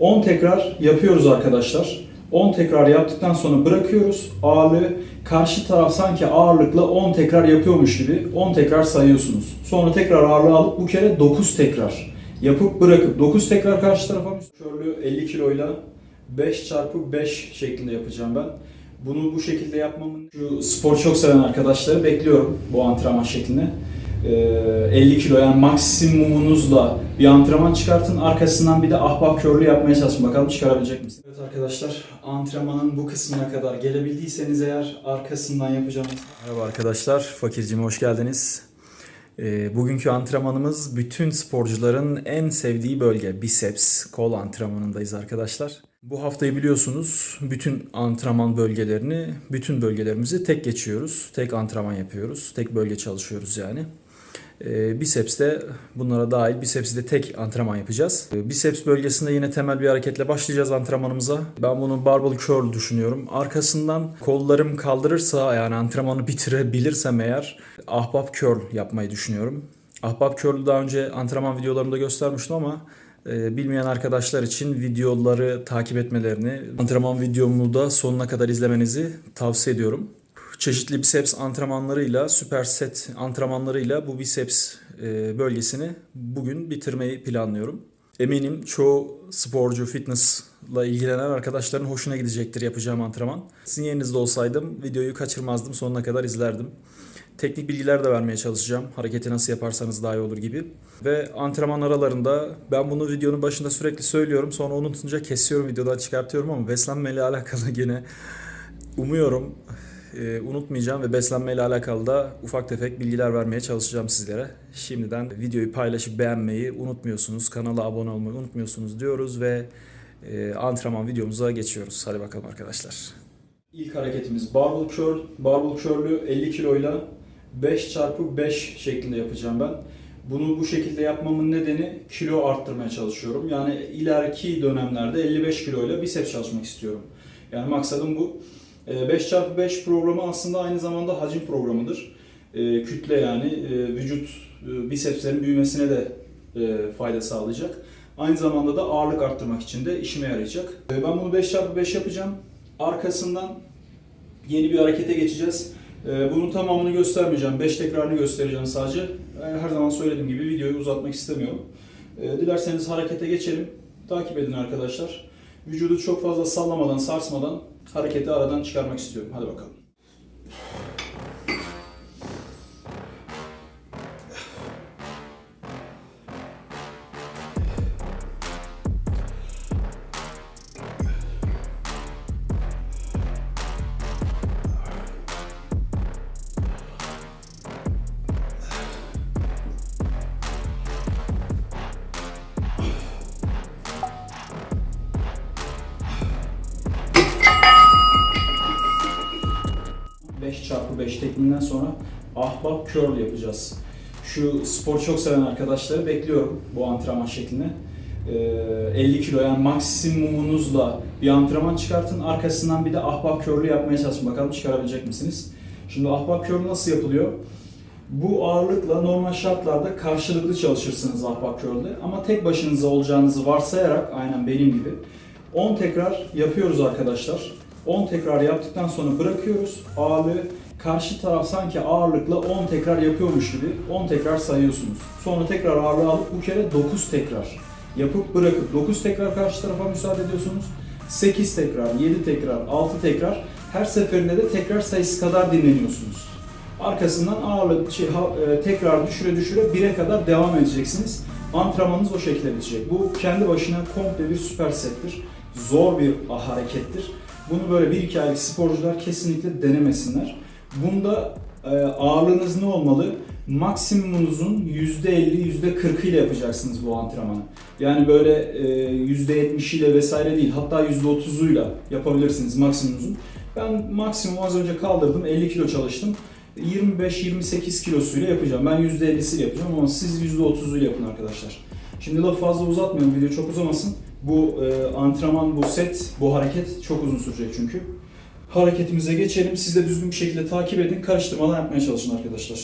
10 tekrar yapıyoruz arkadaşlar. 10 tekrar yaptıktan sonra bırakıyoruz. Ağırlığı karşı taraf sanki ağırlıkla 10 tekrar yapıyormuş gibi 10 tekrar sayıyorsunuz. Sonra tekrar ağırlığı alıp bu kere 9 tekrar yapıp bırakıp 9 tekrar karşı tarafa körlü 50 kiloyla 5 çarpı 5 şeklinde yapacağım ben. Bunu bu şekilde yapmamın şu spor çok seven arkadaşları bekliyorum bu antrenman şeklinde. Ee, 50 kilo yani maksimumunuzla bir antrenman çıkartın. Arkasından bir de ahbap körlü yapmaya çalışın. Bakalım çıkarabilecek misiniz? Evet arkadaşlar antrenmanın bu kısmına kadar gelebildiyseniz eğer arkasından yapacağım. Merhaba arkadaşlar. Fakircime hoş geldiniz. Ee, bugünkü antrenmanımız bütün sporcuların en sevdiği bölge biceps, kol antrenmanındayız arkadaşlar. Bu haftayı biliyorsunuz bütün antrenman bölgelerini, bütün bölgelerimizi tek geçiyoruz. Tek antrenman yapıyoruz. Tek bölge çalışıyoruz yani. Ee, biceps de bunlara dahil bicepsi de tek antrenman yapacağız. Ee, biceps bölgesinde yine temel bir hareketle başlayacağız antrenmanımıza. Ben bunu barbell curl düşünüyorum. Arkasından kollarım kaldırırsa yani antrenmanı bitirebilirsem eğer ahbap curl yapmayı düşünüyorum. Ahbap curl'ü daha önce antrenman videolarımda göstermiştim ama e, bilmeyen arkadaşlar için videoları takip etmelerini, antrenman videomu da sonuna kadar izlemenizi tavsiye ediyorum çeşitli biceps antrenmanlarıyla, süperset antrenmanlarıyla bu biceps e, bölgesini bugün bitirmeyi planlıyorum. Eminim çoğu sporcu, fitnessla ilgilenen arkadaşların hoşuna gidecektir yapacağım antrenman. Sizin yerinizde olsaydım videoyu kaçırmazdım, sonuna kadar izlerdim. Teknik bilgiler de vermeye çalışacağım. Hareketi nasıl yaparsanız daha iyi olur gibi. Ve antrenman aralarında ben bunu videonun başında sürekli söylüyorum. Sonra unutunca kesiyorum videodan çıkartıyorum ama beslenmeyle alakalı gene umuyorum e, unutmayacağım ve beslenmeyle alakalı da ufak tefek bilgiler vermeye çalışacağım sizlere. Şimdiden videoyu paylaşıp beğenmeyi unutmuyorsunuz, kanala abone olmayı unutmuyorsunuz diyoruz ve e, antrenman videomuza geçiyoruz. Hadi bakalım arkadaşlar. İlk hareketimiz barbell curl. Barbell curl'ü 50 kiloyla 5 çarpı 5 şeklinde yapacağım ben. Bunu bu şekilde yapmamın nedeni kilo arttırmaya çalışıyorum. Yani ileriki dönemlerde 55 kiloyla biceps çalışmak istiyorum. Yani maksadım bu. 5x5 programı aslında aynı zamanda hacim programıdır. E, kütle yani e, vücut e, bisepslerin büyümesine de fayda sağlayacak. Aynı zamanda da ağırlık arttırmak için de işime yarayacak. Ben bunu 5x5 yapacağım. Arkasından yeni bir harekete geçeceğiz. Bunun tamamını göstermeyeceğim. 5 tekrarını göstereceğim sadece. Her zaman söylediğim gibi videoyu uzatmak istemiyorum. Dilerseniz harekete geçelim. Takip edin arkadaşlar. Vücudu çok fazla sallamadan, sarsmadan hareketi aradan çıkarmak istiyorum. Hadi bakalım. 5 tekniğinden sonra ahbap curl yapacağız. Şu spor çok seven arkadaşları bekliyorum bu antrenman şeklinde. Ee, 50 kilo yani maksimumunuzla bir antrenman çıkartın. Arkasından bir de ahbap curl'ü yapmaya çalışın. Bakalım çıkarabilecek misiniz? Şimdi ahbap curl nasıl yapılıyor? Bu ağırlıkla normal şartlarda karşılıklı çalışırsınız ahbap curl'de. Ama tek başınıza olacağınızı varsayarak aynen benim gibi 10 tekrar yapıyoruz arkadaşlar. 10 tekrar yaptıktan sonra bırakıyoruz. Ağırlığı karşı taraf sanki ağırlıkla 10 tekrar yapıyormuş gibi 10 tekrar sayıyorsunuz. Sonra tekrar ağırlığı alıp bu kere 9 tekrar yapıp bırakıp 9 tekrar karşı tarafa müsaade ediyorsunuz. 8 tekrar, 7 tekrar, 6 tekrar her seferinde de tekrar sayısı kadar dinleniyorsunuz. Arkasından ağırlık şey, e, tekrar düşüre düşüre 1'e kadar devam edeceksiniz. Antrenmanınız o şekilde bitecek. Bu kendi başına komple bir süper settir. Zor bir harekettir. Bunu böyle bir iki aylık sporcular kesinlikle denemesinler. Bunda e, ağırlığınız ne olmalı? Maksimumunuzun %50, %40 ile yapacaksınız bu antrenmanı. Yani böyle e, %70 ile vesaire değil, hatta %30'uyla yapabilirsiniz maksimumunuzun. Ben maksimum az önce kaldırdım, 50 kilo çalıştım. 25-28 kilosuyla yapacağım. Ben %50'siyle yapacağım ama siz %30'uyla yapın arkadaşlar. Şimdi lafı fazla uzatmıyorum, video çok uzamasın. Bu e, antrenman, bu set, bu hareket çok uzun sürecek çünkü. Hareketimize geçelim. Siz de düzgün bir şekilde takip edin. Karıştırmadan yapmaya çalışın arkadaşlar.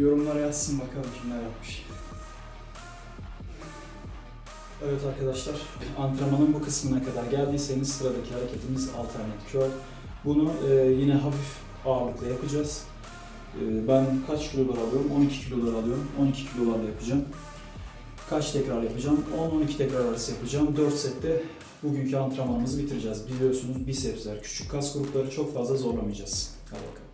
Yorumlara yazsın bakalım kimler yapmış. Evet arkadaşlar, antrenmanın bu kısmına kadar geldiyseniz sıradaki hareketimiz alternatif curl. Bunu e, yine hafif ağırlıkla yapacağız. E, ben kaç kilolar alıyorum? 12 kilolar alıyorum. 12 kilolarla yapacağım. Kaç tekrar yapacağım? 10-12 tekrar arası yapacağım. 4 sette bugünkü antrenmanımızı bitireceğiz. Biliyorsunuz bisepsler, küçük kas grupları çok fazla zorlamayacağız. Hadi bakalım.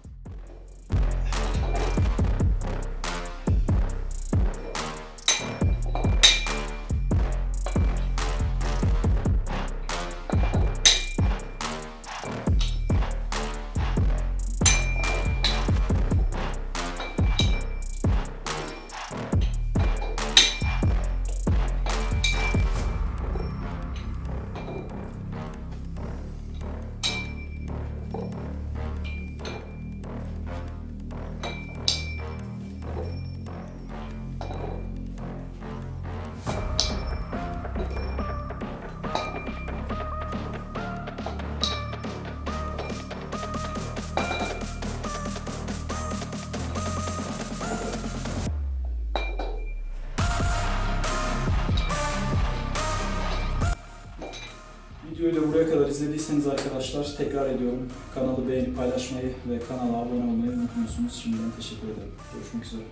İzlediyseniz arkadaşlar tekrar ediyorum. Kanalı beğenip paylaşmayı ve kanala abone olmayı unutmuyorsunuz. Şimdiden teşekkür ederim. Görüşmek üzere.